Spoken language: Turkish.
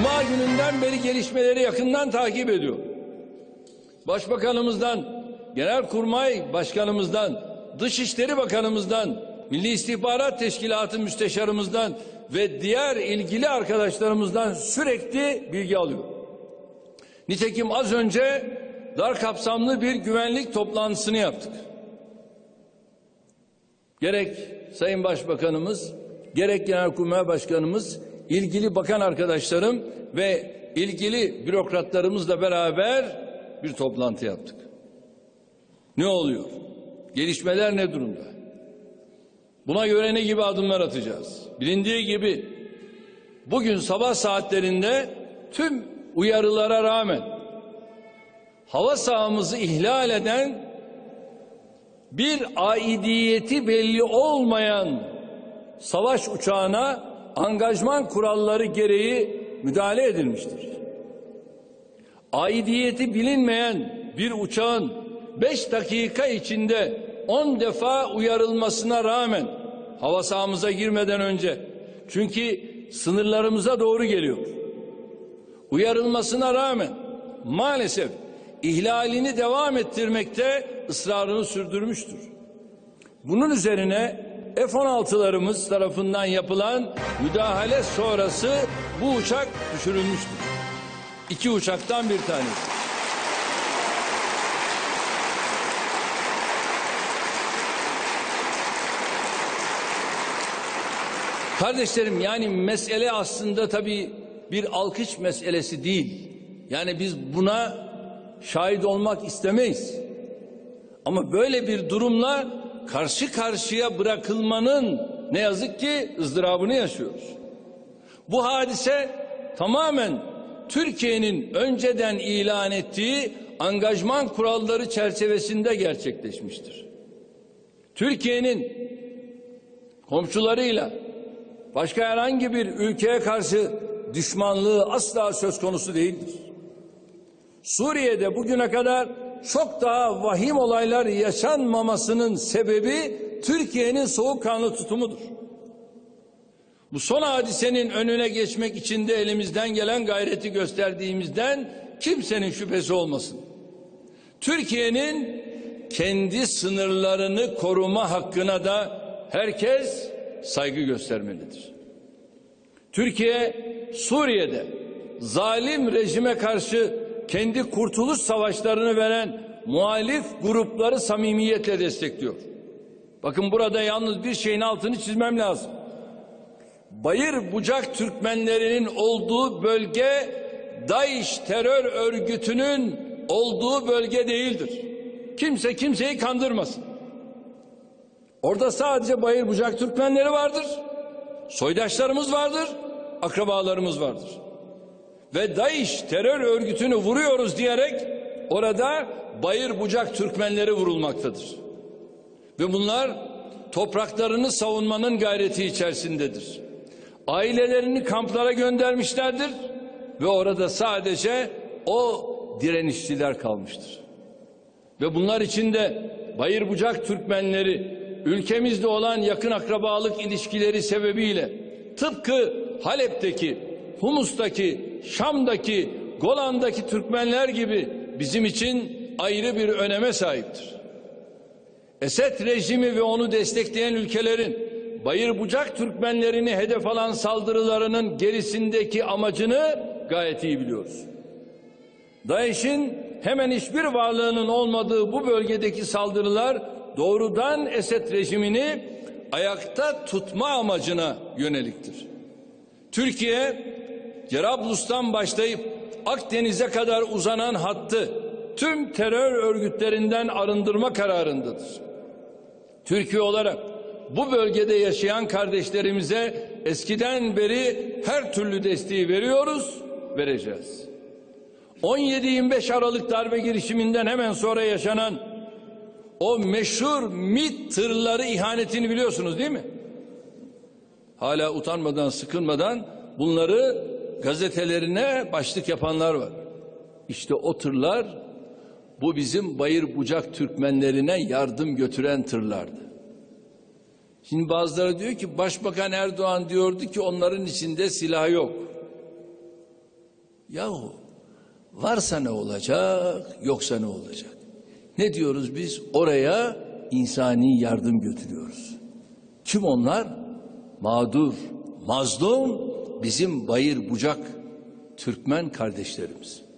Cuma gününden beri gelişmeleri yakından takip ediyor. Başbakanımızdan, Genelkurmay Başkanımızdan, Dışişleri Bakanımızdan, Milli İstihbarat Teşkilatı Müsteşarımızdan ve diğer ilgili arkadaşlarımızdan sürekli bilgi alıyor. Nitekim az önce dar kapsamlı bir güvenlik toplantısını yaptık. Gerek Sayın Başbakanımız, gerek Genelkurmay Başkanımız, ilgili bakan arkadaşlarım ve ilgili bürokratlarımızla beraber bir toplantı yaptık. Ne oluyor? Gelişmeler ne durumda? Buna göre ne gibi adımlar atacağız? Bilindiği gibi bugün sabah saatlerinde tüm uyarılara rağmen hava sahamızı ihlal eden bir aidiyeti belli olmayan savaş uçağına angajman kuralları gereği müdahale edilmiştir. Aidiyeti bilinmeyen bir uçağın 5 dakika içinde 10 defa uyarılmasına rağmen hava sahamıza girmeden önce çünkü sınırlarımıza doğru geliyor. Uyarılmasına rağmen maalesef ihlalini devam ettirmekte ısrarını sürdürmüştür. Bunun üzerine F-16'larımız tarafından yapılan müdahale sonrası bu uçak düşürülmüştür. İki uçaktan bir tanesi. Kardeşlerim yani mesele aslında tabii bir alkış meselesi değil. Yani biz buna şahit olmak istemeyiz. Ama böyle bir durumla karşı karşıya bırakılmanın ne yazık ki ızdırabını yaşıyoruz. Bu hadise tamamen Türkiye'nin önceden ilan ettiği angajman kuralları çerçevesinde gerçekleşmiştir. Türkiye'nin komşularıyla başka herhangi bir ülkeye karşı düşmanlığı asla söz konusu değildir. Suriye'de bugüne kadar çok daha vahim olaylar yaşanmamasının sebebi Türkiye'nin soğukkanlı tutumudur. Bu son hadisenin önüne geçmek için de elimizden gelen gayreti gösterdiğimizden kimsenin şüphesi olmasın. Türkiye'nin kendi sınırlarını koruma hakkına da herkes saygı göstermelidir. Türkiye Suriye'de zalim rejime karşı kendi kurtuluş savaşlarını veren muhalif grupları samimiyetle destekliyor. Bakın burada yalnız bir şeyin altını çizmem lazım. Bayır Bucak Türkmenlerinin olduğu bölge DAEŞ terör örgütünün olduğu bölge değildir. Kimse kimseyi kandırmasın. Orada sadece Bayır Bucak Türkmenleri vardır. Soydaşlarımız vardır, akrabalarımız vardır. Ve DAEŞ terör örgütünü vuruyoruz diyerek orada Bayır Bucak Türkmenleri vurulmaktadır. Ve bunlar topraklarını savunmanın gayreti içerisindedir. Ailelerini kamplara göndermişlerdir ve orada sadece o direnişçiler kalmıştır. Ve bunlar içinde Bayır Bucak Türkmenleri ülkemizde olan yakın akrabalık ilişkileri sebebiyle tıpkı Halep'teki, Humus'taki, Şam'daki, Golan'daki Türkmenler gibi bizim için ayrı bir öneme sahiptir. Esed rejimi ve onu destekleyen ülkelerin Bayır Bucak Türkmenlerini hedef alan saldırılarının gerisindeki amacını gayet iyi biliyoruz. DAEŞ'in hemen hiçbir varlığının olmadığı bu bölgedeki saldırılar doğrudan Esed rejimini ayakta tutma amacına yöneliktir. Türkiye Cerablus'tan başlayıp Akdeniz'e kadar uzanan hattı tüm terör örgütlerinden arındırma kararındadır. Türkiye olarak bu bölgede yaşayan kardeşlerimize eskiden beri her türlü desteği veriyoruz, vereceğiz. 17-25 Aralık darbe girişiminden hemen sonra yaşanan o meşhur MİT tırları ihanetini biliyorsunuz değil mi? Hala utanmadan, sıkılmadan bunları gazetelerine başlık yapanlar var. İşte o tırlar bu bizim Bayır Bucak Türkmenlerine yardım götüren tırlardı. Şimdi bazıları diyor ki Başbakan Erdoğan diyordu ki onların içinde silah yok. Yahu varsa ne olacak, yoksa ne olacak? Ne diyoruz biz? Oraya insani yardım götürüyoruz. Kim onlar? Mağdur, mazlum, bizim bayır bucak Türkmen kardeşlerimiz.